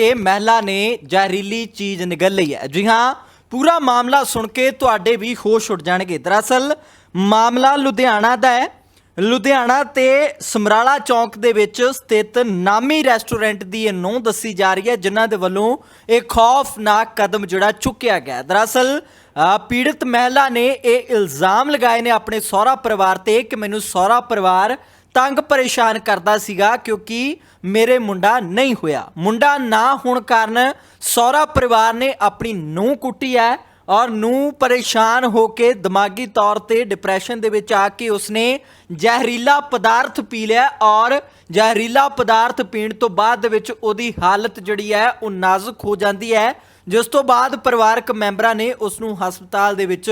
ਇਹ ਮਹਿਲਾ ਨੇ ਜ਼ਹਿਰੀਲੀ ਚੀਜ਼ ਨਿਗਲ ਲਈ ਹੈ। ਜੀ ਹਾਂ ਪੂਰਾ ਮਾਮਲਾ ਸੁਣ ਕੇ ਤੁਹਾਡੇ ਵੀ ਹੋਸ਼ ਉੱਡ ਜਾਣਗੇ। ਦਰਅਸਲ ਮਾਮਲਾ ਲੁਧਿਆਣਾ ਦਾ ਹੈ। ਲੁਧਿਆਣਾ ਤੇ ਸਮਰਾਲਾ ਚੌਂਕ ਦੇ ਵਿੱਚ ਸਥਿਤ ਨਾਮੀ ਰੈਸਟੋਰੈਂਟ ਦੀ ਇਹ ਨੋ ਦੱਸੀ ਜਾ ਰਹੀ ਹੈ ਜਿਨ੍ਹਾਂ ਦੇ ਵੱਲੋਂ ਇਹ ਖੌਫਨਾਕ ਕਦਮ ਜਿਹੜਾ ਚੁੱਕਿਆ ਗਿਆ ਦਰਅਸਲ ਅ, ਪੀੜਤ ਮਹਿਲਾ ਨੇ ਇਹ ਇਲਜ਼ਾਮ ਲਗਾਏ ਨੇ ਆਪਣੇ ਸਹੁਰਾ ਪਰਿਵਾਰ ਤੇ ਕਿ ਮੈਨੂੰ ਸਹੁਰਾ ਪਰਿਵਾਰ ਤੰਗ ਪਰੇਸ਼ਾਨ ਕਰਦਾ ਸੀਗਾ ਕਿਉਂਕਿ ਮੇਰੇ ਮੁੰਡਾ ਨਹੀਂ ਹੋਇਆ। ਮੁੰਡਾ ਨਾ ਹੋਣ ਕਾਰਨ ਸਹੁਰਾ ਪਰਿਵਾਰ ਨੇ ਆਪਣੀ ਨੂੰਹ ਕੁੱਟੀ ਹੈ ਔਰ ਨੂੰ ਪਰੇਸ਼ਾਨ ਹੋ ਕੇ ਦਿਮਾਗੀ ਤੌਰ ਤੇ ਡਿਪਰੈਸ਼ਨ ਦੇ ਵਿੱਚ ਆ ਕੇ ਉਸਨੇ ਜ਼ਹਿਰੀਲਾ ਪਦਾਰਥ ਪੀ ਲਿਆ ਔਰ ਜ਼ਹਿਰੀਲਾ ਪਦਾਰਥ ਪੀਣ ਤੋਂ ਬਾਅਦ ਦੇ ਵਿੱਚ ਉਹਦੀ ਹਾਲਤ ਜਿਹੜੀ ਹੈ ਉਹ ਨਾਜ਼ੁਕ ਹੋ ਜਾਂਦੀ ਹੈ। ਜਿਸ ਤੋਂ ਬਾਅਦ ਪਰਿਵਾਰਕ ਮੈਂਬਰਾਂ ਨੇ ਉਸ ਨੂੰ ਹਸਪਤਾਲ ਦੇ ਵਿੱਚ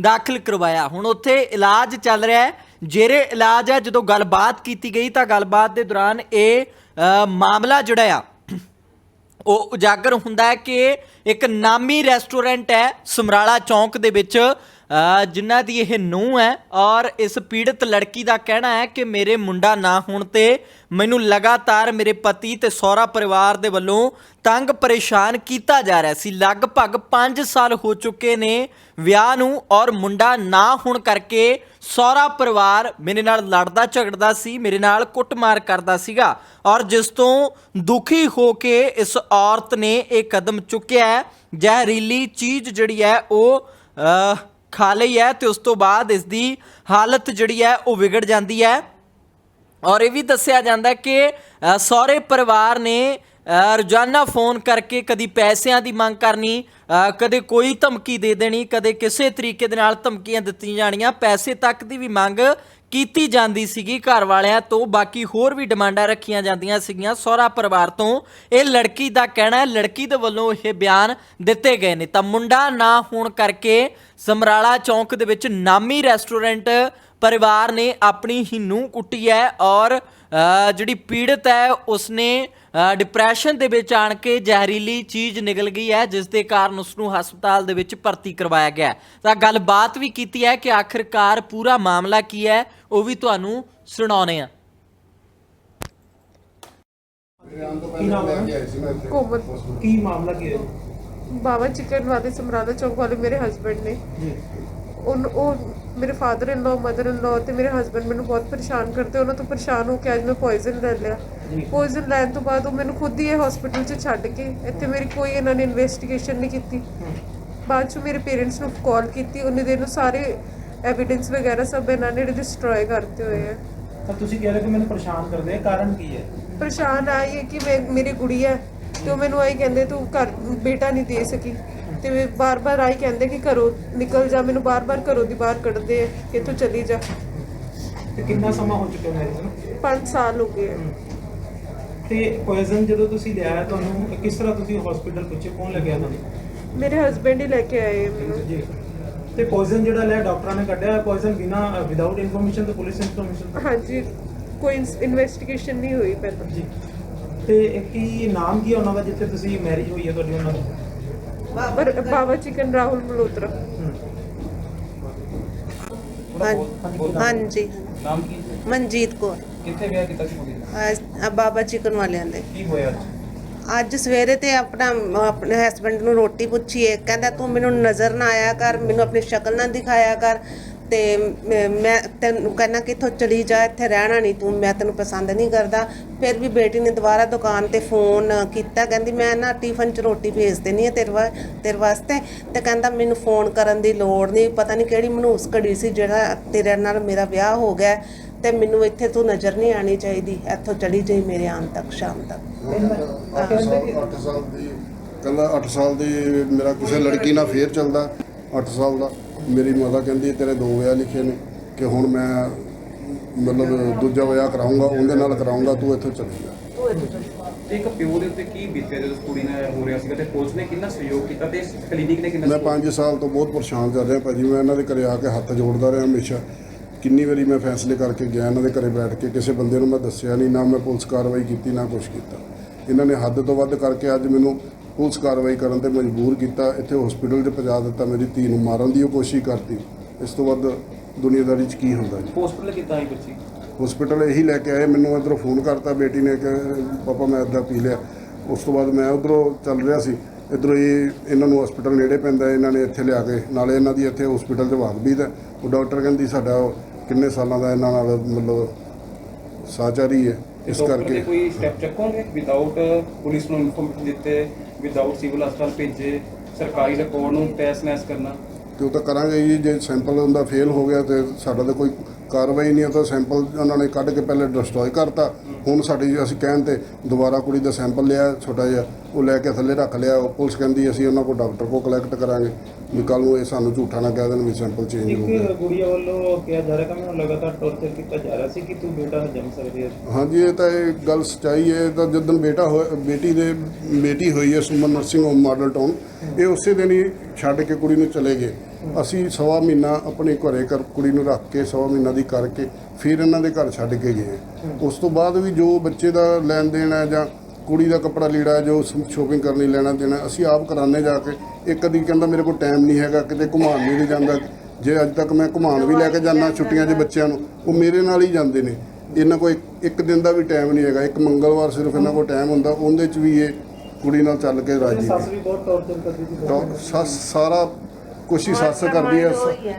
ਦਾਖਲ ਕਰਵਾਇਆ। ਹੁਣ ਉੱਥੇ ਇਲਾਜ ਚੱਲ ਰਿਹਾ ਹੈ। ਜੇਰੇ ਇਲਾਜ ਹੈ। ਜਦੋਂ ਗੱਲਬਾਤ ਕੀਤੀ ਗਈ ਤਾਂ ਗੱਲਬਾਤ ਦੇ ਦੌਰਾਨ ਇਹ ਮਾਮਲਾ ਜਿਹੜਾ ਆ, ਉਹ ਉਜਾਗਰ ਹੁੰਦਾ ਹੈ ਕਿ ਇੱਕ ਨਾਮੀ ਰੈਸਟੋਰੈਂਟ ਹੈ ਸਮਰਾਲਾ ਚੌਂਕ ਦੇ ਵਿੱਚ। ਜਿਨ੍ਹਾਂ ਦੀ ਇਹ ਨੂੰਹ ਹੈ ਔਰ ਇਸ ਪੀੜਤ ਲੜਕੀ ਦਾ ਕਹਿਣਾ ਹੈ ਕਿ ਮੇਰੇ ਮੁੰਡਾ ਨਾ ਹੋਣ ਤੇ ਮੈਨੂੰ ਲਗਾਤਾਰ ਮੇਰੇ ਪਤੀ ਤੇ ਸਹੁਰਾ ਪਰਿਵਾਰ ਦੇ ਵੱਲੋਂ ਤੰਗ ਪਰੇਸ਼ਾਨ ਕੀਤਾ ਜਾ ਰਿਹਾ ਸੀ। ਲਗਭਗ 5 ਸਾਲ ਹੋ ਚੁੱਕੇ ਨੇ ਵਿਆਹ ਨੂੰ ਔਰ ਮੁੰਡਾ ਨਾ ਹੋਣ ਕਰਕੇ ਸਹੁਰਾ ਪਰਿਵਾਰ ਮੇਰੇ ਨਾਲ ਲੜਦਾ ਝਗੜਦਾ ਸੀ, ਮੇਰੇ ਨਾਲ ਕੁੱਟਮਾਰ ਕਰਦਾ ਸੀਗਾ ਔਰ ਜਿਸ ਤੋਂ ਦੁਖੀ ਹੋ ਕੇ ਇਸ ਔਰਤ ਨੇ ਇਹ ਕਦਮ ਚੁੱਕਿਆ ਹੈ। ਜ਼ਹਿਰੀਲੀ ਚੀਜ਼ ਜਿਹੜੀ ਹੈ ਉਹ ਖਾ ਲਈ ਹੈ ਤੇ ਉਸ ਤੋਂ ਬਾਅਦ ਇਸ ਦੀ ਹਾਲਤ ਜਿਹੜੀ ਹੈ ਉਹ ਵਿਗੜ ਜਾਂਦੀ ਹੈ। ਔਰ ਇਹ ਵੀ ਦੱਸਿਆ ਜਾਂਦਾ ਕਿ ਸਹੁਰੇ ਪਰਿਵਾਰ ਨੇ ਰੋਜ਼ਾਨਾ ਫੋਨ ਕਰਕੇ ਕਦੀ ਪੈਸਿਆਂ ਦੀ ਮੰਗ ਕਰਨੀ ਕਦੇ ਕੋਈ ਧਮਕੀ ਦੇ ਦੇਣੀ, ਕਦੇ ਕਿਸੇ ਤਰੀਕੇ ਦੇ ਨਾਲ ਧਮਕੀਆਂ ਦਿੱਤੀਆਂ ਜਾਣੀਆਂ। ਪੈਸੇ ਤੱਕ ਦੀ ਵੀ ਮੰਗ ਕੀਤੀ ਜਾਂਦੀ ਸੀਗੀ ਘਰ ਵਾਲਿਆਂ ਤੋਂ, ਬਾਕੀ ਹੋਰ ਵੀ ਡਿਮਾਂਡਾਂ ਰੱਖੀਆਂ ਜਾਂਦੀਆਂ ਸੀਗੀਆਂ ਸਹੁਰਾ ਪਰਿਵਾਰ ਤੋਂ। ਇਹ ਲੜਕੀ ਦਾ ਕਹਿਣਾ ਹੈ, ਲੜਕੀ ਦੇ ਵੱਲੋਂ ਇਹ ਬਿਆਨ ਦਿੱਤੇ ਗਏ ਨੇ। ਤਾਂ ਮੁੰਡਾ ਨਾ ਹੋਣ ਕਰਕੇ ਸਮਰਾਲਾ ਚੌਂਕ ਦੇ ਵਿੱਚ ਨਾਮੀ ਰੈਸਟੋਰੈਂਟ ਪਰਿਵਾਰ ਨੇ ਆਪਣੀ ਹੀ ਨੂੰਹ ਕੁੱਟੀ ਹੈ ਔਰ ਜਿਹੜੀ ਪੀੜਤ ਹੈ ਉਸਨੇ ਡਿਪਰੈਸ਼ਨ ਦੇ ਵਿੱਚ ਆਣ ਕੇ ਜ਼ਹਿਰੀਲੀ ਚੀਜ਼ ਨਿਕਲ ਗਈ ਹੈ ਜਿਸ ਦੇ ਕਾਰਨ ਉਸ ਨੂੰ ਹਸਪਤਾਲ ਦੇ ਵਿੱਚ ਭਰਤੀ ਕਰਵਾਇਆ ਗਿਆ। ਤਾਂ ਗੱਲਬਾਤ ਵੀ ਕੀਤੀ ਹੈ ਕਿ ਆਖਿਰਕਾਰ ਪੂਰਾ ਮਾਮਲਾ ਕੀ ਹੈ ਉਹ ਵੀ ਤੁਹਾਨੂੰ ਸੁਣਾਉਣੇ ਆ ਕੀ ਕੋਮਲ ਮਾਮਲਾ ਕੀ ਹੈ? ਬਾਬਾ ਚਿਕਨ ਵਾਲੇ ਸਮਰਾਲਾ ਚੌਕ ਵਾਲੇ ਮੇਰੇ ਹਸਬੰਡ ਨੇ। ਉਹ ਮੇਰੇ father in law mother in ਲਾ ਤੇ ਮੇਰੇ ਹਸਬੰਡ ਮੈਨੂੰ ਬਹੁਤ ਪਰੇਸ਼ਾਨ ਕਰਦੇ ਉਹਨਾਂ ਤੋਂ ਪਰੇਸ਼ਾਨ ਹੋ ਕੇ ਅੱਜ ਮੈਂ ਪੋਇਜ਼ਨ ਲੈ ਲਿਆ। ਪੋਇਜ਼ਨ ਲੈਣ ਤੋਂ ਬਾਅਦ ਉਹ ਮੈਨੂੰ ਖੁਦ ਹੀ ਇਹ ਹਸਪੀਟਲ 'ਚ ਛੱਡ ਕੇ ਇੱਥੇ ਮੇਰੀ ਕੋਈ ਇਹਨਾਂ ਨੇ ਇਨਵੈਸਟੀਗੇਸ਼ਨ ਨਹੀਂ ਕੀਤੀ। ਬਾਅਦ 'ਚ ਮੇਰੇ ਪੇਰੈਂਟਸ ਨੂੰ ਕਾਲ ਕੀਤੀ ਉਹਨੇ ਦੇ ਨੂੰ ਸਾਰੇ ਐਵੀਡੈਂਸ ਵਗੈਰਾ ਸਭ ਇਹਨਾਂ ਨੇ ਡਿਸਟਰੋਏ ਕਰਤੇ ਹੋਏ ਆ। ਤਾਂ ਤੁਸੀਂ ਕਹਿ ਰਹੇ ਕਿ ਮੈਨੂੰ ਪਰੇਸ਼ਾਨ ਕਰਦੇ ਆ ਕਾਰਨ ਕੀ ਹੈ? ਪਰੇਸ਼ਾਨ ਆਈ ਹੈ ਕਿ ਮੈਂ ਮੇਰੀ ਕੁੜੀ ਹੈ ਤੇ ਉਹ ਮੈਨੂੰ ਆਈ ਕਹਿੰਦੇ ਤੂੰ ਘਰ ਬੇਟਾ ਨਹੀਂ ਦੇ ਸਕੀ। ਤੇ ਬਾਰ-ਬਾਰ ਆਈ ਕਹਿੰਦੇ ਕਿ ਘਰੋਂ ਨਿਕਲ ਜਾ ਮੈਨੂੰ ਬਾਰ-ਬਾਰ ਘਰੋਂ ਦੀ ਬਾਹਰ ਕੱਢਦੇ ਆ ਕਿ ਤੂੰ ਚਲੀ ਜਾ। ਤੇ ਕਿੰਨਾ ਸਮਾਂ ਹੋ ਚੁੱਕਿਆ ਮੈਰਿਜ ਨੂੰ? 5 ਸਾਲ ਹੋ ਗਏ ਆ। ਤੇ ਪੋਇਜ਼ਨ ਜਦੋਂ ਤੁਸੀਂ ਲਿਆ ਹੈ, ਤੁਹਾਨੂੰ ਕਿਸ ਤਰ੍ਹਾਂ ਤੁਸੀਂ ਹਸਪੀਟਲ ਪੁੱਛੇ ਕੌਣ ਲੱਗਿਆ ਤੁਹਾਨੂੰ? ਮੇਰੇ ਹਸਬੰਡ ਹੀ ਲੈ ਕੇ ਆਏ ਮੈਨੂੰ। ਜੀ। ਤੇ ਪੋਇਜ਼ਨ ਜਿਹੜਾ ਲਿਆ ਡਾਕਟਰਾਂ ਨੇ ਕੱਢਿਆ ਪੋਇਜ਼ਨ ਬਿਨਾ ਵਿਦਆਊਟ ਇਨਫੋਰਮੇਸ਼ਨ ਤੇ ਪੁਲਿਸ ਇਨਫੋਰਮੇਸ਼ਨ ਹਾਂਜੀ ਕੋਈ ਇਨਵੈਸਟੀਗੇਸ਼ਨ ਨਹੀਂ ਹੋਈ ਪਹਿਲਾਂ। ਜੀ। ਤੇ ਕੀ ਨਾਮ ਕੀ ਹੈ ਉਹਨਾਂ ਦਾ ਜਿੱਥੇ ਤੁਸੀਂ ਮੈਰਿਜ ਹੋਈ ਹੈ ਤੁਹਾਡੀ ਉਹਨਾਂ ਦੀ? ਪਰ ਬਾਬਾ ਚਿਕਨ ਰਾਹੁਲ ਮਲਹੋਤਰਾ ਹਮ। ਹਾਂ- ਹਾਂਜੀ ਨਾਮ ਕੀ ਮਨਜੀਤ ਕੌਰ ਕਿੱਥੇ ਵਿਆਹ ਕੀਤਾ ਸੀ ਕੁੜੀ ਦਾ ਅੱਜ- ਆ ਬਾਬਾ ਚਿਕਨ ਵਾਲਿਆਂ ਦੇ। ਕੀ ਹੋਇਆ ਅੱਜ? ਅੱਜ ਸਵੇਰੇ ਤੇ ਆਪਣਾ ਆਪਣੇ ਹਸਬੰਡ ਨੂੰ ਰੋਟੀ ਪੁੱਛੀਏ। ਕਹਿੰਦਾ ਤੂੰ ਮੈਨੂੰ ਨਜ਼ਰ ਨਾ ਆਇਆ ਕਰ ਮੈਨੂੰ ਆਪਣੀ ਸ਼ਕਲ ਨਾ ਦਿਖਾਇਆ ਕਰ। ਤੇ ਮੈਂ- ਤੈਨੂੰ ਕਹਿੰਦਾ ਕਿ ਇੱਥੋਂ ਚਲੀ ਜਾ, ਇੱਥੇ ਰਹਿਣਾ ਨਹੀਂ ਤੂੰ, ਮੈਂ ਤੈਨੂੰ ਪਸੰਦ ਨਹੀਂ ਕਰਦਾ। ਫਿਰ ਵੀ ਬੇਟੀ ਨੇ ਦੁਬਾਰਾ ਦੁਕਾਨ ਤੇ ਫੋਨ ਕੀਤਾ, ਕਹਿੰਦੀ ਮੈਂ ਨਾ ਟਿਫਨ 'ਚ ਰੋਟੀ ਭੇਜ ਦੇਣੀ ਹੈ ਤੇਰੇ ਤੇਰੇ ਵਾਸਤੇ। ਤੇ ਕਹਿੰਦਾ ਮੈਨੂੰ ਫੋਨ ਕਰਨ ਦੀ ਲੋੜ ਨਹੀਂ, ਪਤਾ ਨਹੀਂ ਕਿਹੜੀ ਮਨੂਸ ਘੜੀ ਸੀ ਜਿਹੜਾ ਤੇਰੇ ਨਾਲ ਮੇਰਾ ਵਿਆਹ ਹੋ ਗਿਆ। ਤੇ ਮੈਨੂੰ ਇੱਥੇ ਤੂੰ ਨਜ਼ਰ ਨਹੀਂ ਆਣੀ ਚਾਹੀਦੀ, ਇੱਥੋਂ ਚਲੀ ਜਾਈ ਮੇਰੇ ਆਉਣ ਤੱਕ, ਸ਼ਾਮ ਤੱਕ। ਕਹਿੰਦੇ 8 ਸਾਲ ਦੀ ਕਹਿੰਦਾ 8 ਸਾਲ ਦੀ ਮੇਰਾ ਕਿਸੇ ਲੜਕੀ ਨਾਲ ਫੇਰ ਚੱਲਦਾ 8 ਸਾਲ ਦਾ। ਮੇਰੀ ਮਾਤਾ ਕਹਿੰਦੀ ਤੇਰੇ ਦੋ ਵਿਆਹ ਲਿਖੇ ਨੇ ਕਿ ਹੁਣ ਮੈਂ ਮਤਲਬ ਦੂਜਾ ਵਿਆਹ ਕਰਾਉਂਗਾ ਉਹਦੇ ਨਾਲ ਕਰਾਉਂਗਾ ਤੂੰ ਇੱਥੋਂ ਚਲੀ ਜਾ। ਤੇ ਇੱਕ ਪਿਓ ਦੇ ਉੱਤੇ ਕੀ ਬੀਤਿਆ ਜਦੋਂ ਕੁੜੀ ਨਾਲ ਹੋ ਰਿਹਾ ਸੀਗਾ ਤੇ ਪੁਲਿਸ ਨੇ ਕਿੰਨਾ ਸਹਿਯੋਗ ਕੀਤਾ ਤੇ ਕਲੀਨਿਕ ਨੇ ਕਿੰਨਾ ਮੈਂ ਸਹਿਯੋਗ 5 ਸਾਲ ਤੋਂ ਬਹੁਤ ਪਰੇਸ਼ਾਨ ਚੱਲ ਰਿਹਾ ਭਾਜੀ ਮੈਂ ਇਹਨਾਂ ਦੇ ਘਰੇ ਆ ਕੇ ਹੱਥ ਜੋੜਦਾ ਰਿਹਾ ਹਮੇਸ਼ਾ। ਕਿੰਨੀ ਵਾਰੀ ਮੈਂ ਫੈਸਲੇ ਕਰਕੇ ਗਿਆ ਇਹਨਾਂ ਦੇ ਘਰੇ ਬੈਠ ਕੇ ਕਿਸੇ ਬੰਦੇ ਨੂੰ ਮੈਂ ਦੱਸਿਆ ਨਹੀਂ ਨਾ ਮੈਂ ਪੁਲਿਸ ਕਾਰਵਾਈ ਕੀਤੀ ਨਾ ਕੁਝ ਕੀਤਾ। ਇਹਨਾਂ ਨੇ ਹੱਦ ਤੋਂ ਵੱਧ ਕਰਕੇ ਅੱਜ ਮੈਨੂੰ ਪੁਲਿਸ ਕਾਰਵਾਈ ਕਰਨ ਤੇ ਮਜਬੂਰ ਕੀਤਾ ਇੱਥੇ ਹਸਪੀਟਲ 'ਚ ਪਹੁੰਚਾ ਦਿੱਤਾ ਮੇਰੀ ਧੀ ਨੂੰ ਮਾਰਨ ਦੀ ਉਹ ਕੋਸ਼ਿਸ਼ ਕਰਤੀ। ਇਸ ਤੋਂ ਵੱਧ ਦੁਨੀਆਦਾਰੀ 'ਚ ਕੀ ਹੁੰਦਾ ਜੀ? ਹਸਪੀਟਲ ਕਿੱਦਾਂ ਆਈ ਬੱਚੀ? ਹਸਪੀਟਲ ਇਹੀ ਲੈ ਕੇ ਆਏ ਮੈਨੂੰ ਇੱਧਰੋਂ ਫੋਨ ਕਰਤਾ ਬੇਟੀ ਨੇ ਕਿ ਪਾਪਾ ਮੈਂ ਇੱਦਾਂ ਪੀ ਲਿਆ। ਉਸ ਤੋਂ ਬਾਅਦ ਮੈਂ ਉਧਰੋਂ ਚੱਲ ਰਿਹਾ ਸੀ। ਇਧਰੋਂ ਇਹ ਇਹਨਾਂ ਨੂੰ ਹਸਪੀਟਲ ਨੇੜੇ ਪੈਂਦਾ ਇਹਨਾਂ ਨੇ ਇੱਥੇ ਲਿਆ ਕੇ ਨਾਲੇ ਇਹਨਾਂ ਦੀ ਇੱਥੇ ਹਸਪੀਟਲ 'ਚ ਵਾਕਬੀਦ ਹੈ ਉਹ ਡਾਕਟਰ ਕਹਿੰਦੀ ਸਾਡਾ ਕਿੰਨੇ ਸਾਲਾਂ ਦਾ ਇਹਨਾਂ ਨਾਲ ਮਤਲਬ ਸਾਚਾਰੀ ਹੈ। ਇਸ ਕਰਕੇ ਕੋਈ ਸਟੈਪ ਚੱਕੋਗੇ ਵਿਦਆਊਟ ਪੁਲਿਸ ਨੂੰ ਇਨਫੋਰਮੇਸ਼ਨ ਦਿੱਤੇ ਵਿਦਆਊਟ ਸਿਵਲ ਹਸਪਤਾਲ ਭੇਜੇ ਸਰਕਾਰੀ ਰਿਪੋਰਟ ਨੂੰ ਨੈਸ ਕਰਨਾ? ਤੇ ਉਹ ਤਾਂ ਕਰਾਂਗੇ ਜੀ ਜੇ ਸੈਂਪਲ ਹੁੰਦਾ ਫੇਲ ਹੋ ਗਿਆ ਤੇ ਸਾਡਾ ਤਾਂ ਕੋਈ ਕਾਰਵਾਈ ਨਹੀਂ ਹੈ ਤਾਂ ਸੈਂਪਲ ਉਹਨਾਂ ਨੇ ਕੱਢ ਕੇ ਪਹਿਲੇ ਡਿਸਟਰੋਏ ਕਰਤਾ। ਹੁਣ ਸਾਡੀ ਅਸੀਂ ਕਹਿਣ ਤੇ ਦੁਬਾਰਾ ਕੁੜੀ ਦਾ ਸੈਂਪਲ ਲਿਆ ਛੋਟਾ ਜਿਹਾ ਉਹ ਲੈ ਕੇ ਥੱਲੇ ਰੱਖ ਲਿਆ ਉਹ ਪੁਲਿਸ ਕਹਿੰਦੀ ਅਸੀਂ ਉਹਨਾਂ ਕੋਲ ਡਾਕਟਰ ਕੋਲ ਕਲੈਕਟ ਕਰਾਂਗੇ। ਵੀ ਕੱਲ ਨੂੰ ਇਹ ਸਾਨੂੰ ਝੂਠਾ ਨਾ ਕਹਿ ਦੇਣ ਵੀ ਸੈਂਪਲ ਚੇਂਜ ਹੋ ਗਿਆ। ਇੱਕ ਗੁੜੀਆ ਵੱਲੋਂ ਕਿਹਾ ਜਾ ਰਿਹਾ ਕਿ ਮੈਨੂੰ ਲਗਾਤਾਰ ਟੌਰਚਰ ਕੀਤਾ ਜਾ ਰਿਹਾ ਸੀ ਕਿ ਤੂੰ ਬੇਟਾ ਜੰਮ ਸਕਦੀ ਹੈ। ਹਾਂਜੀ ਇਹ ਤਾਂ ਇਹ ਗੱਲ ਸਚਾਈ ਹੈ। ਤਾਂ ਜਦੋਂ ਬੇਟਾ ਹੋਇਆ ਬੇਟੀ ਦੇ ਬੇਟੀ ਹੋਈ ਹੈ Suman nursing home model town ਇਹ ਉਸੇ ਦਿਨ ਹੀ ਛੱਡ ਕੇ ਕੁੜੀ ਨੂੰ ਚਲੇ ਗਏ। ਅਸੀਂ ਸਵਾ ਮਹੀਨਾ ਆਪਣੇ ਘਰੇ ਕਰ ਕੁੜੀ ਨੂੰ ਰੱਖ ਕੇ ਸਵਾ ਮਹੀਨਾ ਦੀ ਕਰਕੇ ਫਿਰ ਇਹਨਾਂ ਦੇ ਘਰ ਛੱਡ ਕੇ ਗਏ। ਉਸ ਤੋਂ ਬਾਅਦ ਵੀ ਜੋ ਬੱਚੇ ਦਾ ਲੈਣ ਦੇਣ ਹੈ ਜਾਂ ਕੁੜੀ ਦਾ ਕੱਪੜਾ ਲੀੜਾ ਜੋ ਸ਼ੋਪਿੰਗ ਕਰਨੀ ਲੈਣਾ ਦੇਣਾ ਅਸੀਂ ਆਪ ਕਰਾਉਂਦੇ ਜਾ ਕੇ। ਇੱਕ ਕਦੀ ਕਹਿੰਦਾ ਮੇਰੇ ਕੋਲ ਟਾਈਮ ਨਹੀਂ ਹੈਗਾ ਕਿਤੇ ਘੁਮਾਉਣ ਨਹੀਂ ਜਾਂਦਾ। ਜੇ ਅੱਜ ਤੱਕ ਮੈਂ ਘੁਮਾਉਣ ਵੀ ਲੈ ਕੇ ਜਾਂਦਾ ਛੁੱਟੀਆਂ 'ਚ ਬੱਚਿਆਂ ਨੂੰ ਉਹ ਮੇਰੇ ਨਾਲ ਹੀ ਜਾਂਦੇ ਨੇ। ਇਹਨਾਂ ਕੋਲ ਇੱਕ- ਇੱਕ ਦਿਨ ਦਾ ਵੀ ਟਾਈਮ ਨਹੀਂ ਹੈਗਾ। ਇੱਕ ਮੰਗਲਵਾਰ ਸਿਰਫ ਇਹਨਾਂ ਕੋਲ ਟਾਈਮ ਹੁੰਦਾ। ਉਹਦੇ 'ਚ ਵੀ ਇਹ ਕੁੜੀ ਨਾਲ ਚੱਲ ਕੇ ਰਾਜੀ ਸੱਸ ਵੀ ਬਹੁਤ ਟੌਰਚਰ ਕਰਦੀ ਸੀ। ਸੱਸ ਸਾਰਾ ਕੁਛ ਹੀ ਸੱਸ ਕਰਦੀ ਹੈ।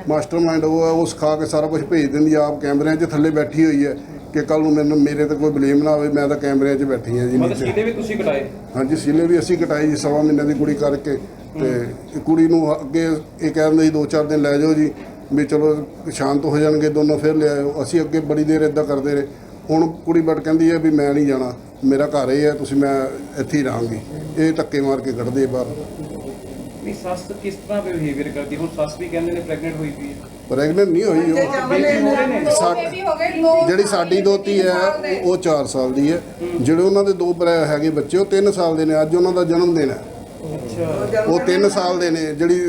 ਮਾਸਟਰਮਾਈਂਡ ਉਹ ਹੈ। ਉਹ ਸਿਖਾ ਕੇ ਸਾਰਾ ਕੁਝ ਭੇਜ ਦਿੰਦੀ ਆਪ ਕੈਮਰਿਆਂ 'ਚ ਥੱਲੇ ਬੈਠੀ ਹੋਈ ਹੈ। ਕਿ ਕੱਲ ਨੂੰ ਮੈਨੂੰ ਮੇਰੇ ਤੇ ਕੋਈ ਬਲੇਮ ਨਾ ਹੋਵੇ ਮੈਂ ਤਾਂ ਕੈਮਰਿਆਂ 'ਚ ਬੈਠੀ ਹਾਂ ਜੀ ਮਤਲਬ ਨੀਚੇ। ਸੀਦੇ ਵੀ ਤੁਸੀਂ ਕਟਾਏ? ਹਾਂਜੀ ਸੀਲੇ ਵੀ ਅਸੀਂ ਕਟਾਈ ਜੀ ਸਵਾ ਮਹੀਨੇ ਦੀ ਕੁੜੀ ਕਰਕੇ। ਤੇ ਕੁੜੀ ਨੂੰ ਅੱਗੇ ਇਹ ਕਹਿੰਦੇ ਸੀ ਦੋ ਚਾਰ ਦਿਨ ਲੈ ਜਾਓ ਜੀ ਵੀ ਚਲੋ ਸ਼ਾਂਤ ਹੋ ਜਾਣਗੇ ਦੋਨੋਂ ਫਿਰ ਲੈ ਆਇਓ। ਅਸੀਂ ਅੱਗੇ ਬੜੀ ਦੇਰ ਇਦਾਂ ਕਰਦੇ ਰਹੇ। ਹੁਣ ਕੁੜੀ ਬਟ ਕਹਿੰਦੀ ਹੈ ਵੀ ਮੈਂ ਨਹੀਂ ਜਾਣਾ ਮੇਰਾ ਘਰ ਇਹ ਹੈ ਤੁਸੀਂ ਮੈਂ ਇੱਥੇ ਹੀ ਰਹਾਂਗੀ। ਇਹ ਧੱਕੇ ਮਾਰ ਕੇ ਕੱਢਦੇ ਬਾਹਰ। ਨਹੀਂ ਸੱਸ ਕਿਸ ਤਰ੍ਹਾਂ ਬਿਹੇਵੀਅਰ ਕਰਦੀ? ਹੁਣ ਸੱਸ ਵੀ ਕਹਿੰਦੇ ਨੇ ਪ੍ਰੈਗਨੈਂਟ ਹੋਈ ਪਈ ਹੈ। ਪ੍ਰੈਗਨੈਂਟ ਨਹੀਂ ਹੋਈ ਉਹ ਸਾ- ਜਿਹੜੀ ਸਾਡੀ ਦੋਤੀ ਹੈ ਉਹ- ਉਹ 4 ਸਾਲ ਦੀ ਹੈ। ਜਿਹੜੇ ਉਹਨਾਂ ਦੇ ਦੋ ਭਰਾ ਹੈਗੇ ਬੱਚੇ ਉਹ 3 ਸਾਲ ਦੇ ਨੇ ਅੱਜ ਉਹਨਾਂ ਦਾ ਜਨਮ ਦਿਨ ਹੈ। ਉਹ 3 ਸਾਲ ਦੇ ਨੇ ਜਿਹੜੀ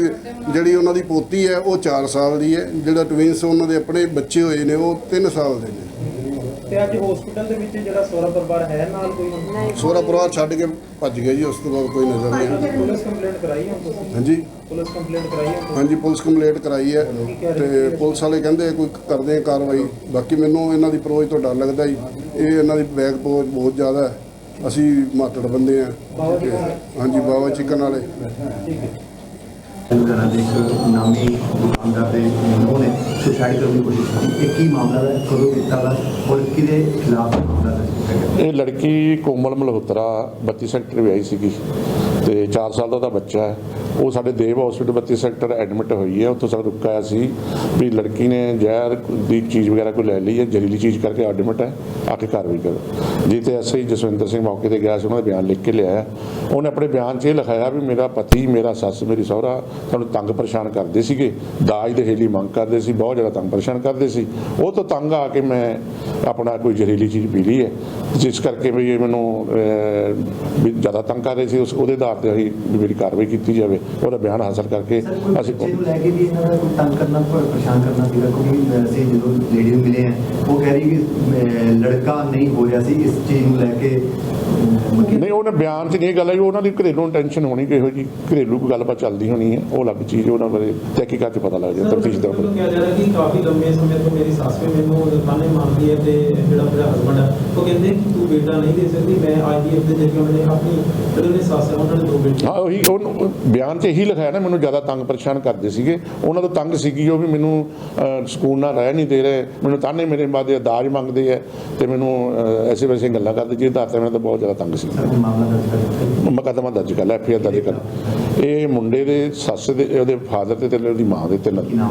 ਜਿਹੜੀ ਉਹਨਾਂ ਦੀ ਪੋਤੀ ਹੈ ਉਹ 4 ਸਾਲ ਦੀ ਹੈ। ਜਿਹੜਾ ਟਵਿੰਸ ਉਹਨਾਂ ਦੇ ਆਪਣੇ ਬੱਚੇ ਹੋਏ ਨੇ ਉਹ 3 ਸਾਲ ਦੇ ਨੇ। ਤੇ ਅੱਜ ਹਸਪੀਟਲ ਦੇ ਵਿੱਚ ਜਿਹੜਾ ਸੋਹਰਾ ਪਰਿਵਾਰ ਹੈ ਨਾਲ ਕੋਈ ਹੁਣ? ਸੋਹਰਾ ਪਰਿਵਾਰ ਛੱਡ ਕੇ ਭੱਜ ਗਿਆ ਜੀ ਉਸ ਤੋਂ ਬਾਅਦ ਕੋਈ ਨਜ਼ਰ ਨਹੀਂ। ਆਇਆ ਪੁਲਿਸ ਕੰਪਲੇਂਟ ਕਰਾਈ ਹੈ ਹੁਣ ਤੁਸੀਂ? ਹਾਂਜੀ। ਪੁਲਿਸ ਕੰਪਲੇਂਟ ਕਰਾਈ ਹੈ ਹੁਣ ਹਾਂਜੀ ਪੁਲਿਸ ਕੰਪਲੇਂਟ ਕਰਾਈ ਹੈ ਤੇ ਪੁਲਿਸ ਵਾਲੇ ਕਹਿੰਦੇ ਕੋਈ ਕਰਦੇ ਆ ਕਾਰਵਾਈ। ਬਾਕੀ ਮੈਨੂੰ ਇਹਨਾਂ ਦੀ ਅਪਰੋਚ ਤੋਂ ਡਰ ਲੱਗਦਾ ਜੀ। ਇਹ ਇਹਨਾਂ ਦੀ ਬੈਕ ਪੋਚ ਬਹੁਤ ਜ਼ਿਆਦਾ ਹੈ। ਅਸੀਂ ਮਾਤੜ ਬੰਦੇ ਆ। ਹਾਂਜੀ ਬਾਵਾ ਚਿਕਨ ਵਾਲੇ ਘਰਾਂ ਦੇ ਇੱਕ ਨਾਮੀ ਦੁਕਾਨਦਾਰ ਦੇ ਮੁੰਡੇ ਨੇ ਸੁਸਾਈਡ ਕਰਨ ਦੀ ਕੋਸ਼ਿਸ਼ ਕੀਤੀ। ਇਹ ਕੀ ਮਾਮਲਾ ਹੈ? ਕਦੋਂ ਕੀਤਾ ਵਾ? ਔਰ ਕਿਹਦੇ ਖਿਲਾਫ ਮਾਮਲਾ ਹੈ? ਇਹ ਲੜਕੀ ਕੋਮਲ ਮਲਹੋਤਰਾ 32 ਸੈਕਟਰ ਵੀ ਆਈ ਸੀਗੀ ਤੇ 4 ਸਾਲ ਦਾ ਉਹਦਾ ਬੱਚਾ ਹੈ। ਉਹ ਸਾਡੇ ਦੇਵ ਹਸਪੀਟਲ 32 ਸੈਕਟਰ ਐਡਮਿਟ ਹੋਈ ਹੈ, ਉੱਥੋਂ ਸਾਨੂੰ ਰੁਕਾ ਆਇਆ ਸੀ ਵੀ ਲੜਕੀ ਨੇ ਜ਼ਹਿਰ ਦੀ ਚੀਜ਼ ਵਗੈਰਾ ਕੋਈ ਲੈ ਲਈ ਹੈ, ਜ਼ਹਿਰੀਲੀ ਚੀਜ਼ ਕਰਕੇ ਐਡਮਿਟ ਹੈ ਆ ਕੇ ਕਾਰਵਾਈ ਕਰੋ। ਜੀ ਤੇ ਐਸਆਈ ਜਸਵਿੰਦਰ ਸਿੰਘ ਮੌਕੇ ਤੇ ਗਿਆ ਸੀ, ਉਹਨਾਂ ਦਾ ਬਿਆਨ ਲਿਖ ਕੇ ਲਿਆਇਆ। ਉਹਨੇ ਆਪਣੇ ਬਿਆਨ 'ਚ ਇਹ ਲਿਖਾਇਆ ਵੀ ਮੇਰਾ ਪਤੀ, ਮੇਰਾ ਸੱਸ, ਮੇਰੀ ਸਹੁਰਾ ਸਾਨੂੰ ਤੰਗ ਪਰੇਸ਼ਾਨ ਕਰਦੇ ਸੀਗੇ। ਦਾਜ ਦੇ ਹੇਲੀ ਮੰਗ ਕਰਦੇ ਸੀ, ਬਹੁਤ ਜ਼ਿਆਦਾ ਤੰਗ ਪਰੇਸ਼ਾਨ ਕਰਦੇ ਸੀ। ਉਹ ਤੋਂ ਤੰਗ ਆ ਕੇ ਮੈਂ ਆਪਣਾ ਕੋਈ ਜ਼ਹਿਰੀਲੀ ਚੀਜ਼ ਪੀ ਲਈ ਹੈ। ਜਿਸ ਕਰਕੇ ਵੀ ਇਹ ਮੈਨੂੰ ਵੀ ਜ਼ਿਆਦਾ ਤੰਗ ਕਰ ਰਹੇ ਸੀ, ਉਸ ਉਹਦੇ ਆਧਾਰ ਤੇ ਅਸੀਂ ਮੇਰੀ ਕਾਰਵਾਈ ਕੀਤੀ ਜਾਵੇ। ਉਹਦਾ ਬਿਆਨ ਹਾਸਲ ਕਰਕੇ ਅਸੀਂ ਨੂੰ ਲੈ ਕੇ ਵੀ ਇਹਨਾਂ ਦਾ ਕੋਈ ਤੰਗ ਕਰਨਾ ਕੋਈ ਪਰੇਸ਼ਾਨ ਕਰਨਾ ਸੀਗਾ? ਕਿਉਂਕਿ ਅਸੀਂ ਜਦੋਂ ਲੇਡੀ ਨੂੰ ਮਿਲੇ ਆ ਉਹ ਕਹਿ ਰਹੀ ਕਿ ਲੜਕਾ ਨਹੀਂ ਹੋ ਰਿਹਾ ਸੀ ਇਸ ਚੀਜ਼ ਨੂੰ ਲੈ ਕੇ ਨਹੀਂ ਉਹਨੇ ਬਿਆਨ 'ਚ ਨਹੀਂ ਇਹ ਗੱਲ ਹੈ ਉਹਨਾਂ ਦੀ ਘਰੇਲੂ ਟੈਨਸ਼ਨ ਹੋਣੀ ਕਿਹੋ ਜੀ ਘਰੇਲੂ ਕੋਈ ਗੱਲਬਾਤ ਚੱਲਦੀ ਹੋਣੀ ਹੈ ਉਹ ਅਲੱਗ ਚੀਜ਼ ਉਹਨਾਂ ਬਾਰੇ ਤਹਿਕੀਕਾਤ 'ਚ ਪਤਾ ਲੱਗ ਜਾਂਦਾ ਤਫਤੀਸ਼ ਦਾ। ਮੈਨੂੰ ਕਿਹਾ ਜਾ ਰਿਹਾ ਕਿ ਕਾਫੀ ਲੰਮੇ ਸਮੇਂ ਤੋਂ ਮੇਰੀ ਸੱਸ ਵੀ ਮੈਨੂੰ ਤਾਨੇ ਮਾਰਦੀ ਹੈ ਤੇ ਜਿਹੜਾ ਮੇਰਾ ਹਸਬੰਡ ਹੈ ਉਹ ਕਹਿੰਦੇ ਕਿ ਤੂੰ ਬੇਟਾ ਨਹੀਂ ਦੇ ਸਕਦੀ ਮੈਂ ਆਈਡੀਐਫ ਦੇ ਜਰੀਏ ਉਹਨੇ ਆਪਣੀ ਜਿਹੜੇ ਉਹਨੇ ਸੱਸ ਹੈ ਉਹਨਾਂ ਨੇ ਦੋ ਬੇਟੇ ਹਾਂ ਉਹੀ ਉਹ ਬਿਆਨ 'ਚ ਇਹੀ ਲਿਖਾਇਆ ਨਾ ਮੈਨੂੰ ਜ਼ਿਆਦਾ ਤੰਗ ਪਰੇਸ਼ਾਨ ਕਰਦੇ ਸੀਗੇ। ਉਹਨਾਂ ਤੋਂ ਤੰਗ ਸੀਗੀ ਉਹ ਵੀ ਮੈਨੂੰ ਸਕੂਨ ਨਾਲ ਰਹਿ ਨਹੀਂ ਦੇ ਰਹੇ। ਮੈਨੂੰ ਤਾਨੇ ਮੇਰੇ ਬਾਦੇ ਦਾਜ ਮੰਗਦੇ ਆ ਤੇ ਮੈਨੂੰ ਐਸੇ ਵੈਸੇ ਗੱਲਾਂ ਕਰਦੇ ਜਿਹਦੇ ਆਧਾਰ ਤੇ ਮੈਂ ਤਾਂ ਬਹੁਤ ਜ਼ਿਆਦਾ ਤੰਗ ਸੀ। ਮੁਕੱਦਮਾ ਦਰਜ ਕਰ ਲਿਆ ਐਫਆਈਆਰ ਦਰਜ ਕਰ ਇਹ ਮੁੰਡੇ ਦੇ ਸੱਸ ਦੇ ਉਹਦੇ ਫਾਦਰ ਤੇ ਤੇ ਉਹਦੀ ਮਾਂ ਦੇ ਕੀ ਨਾਮ?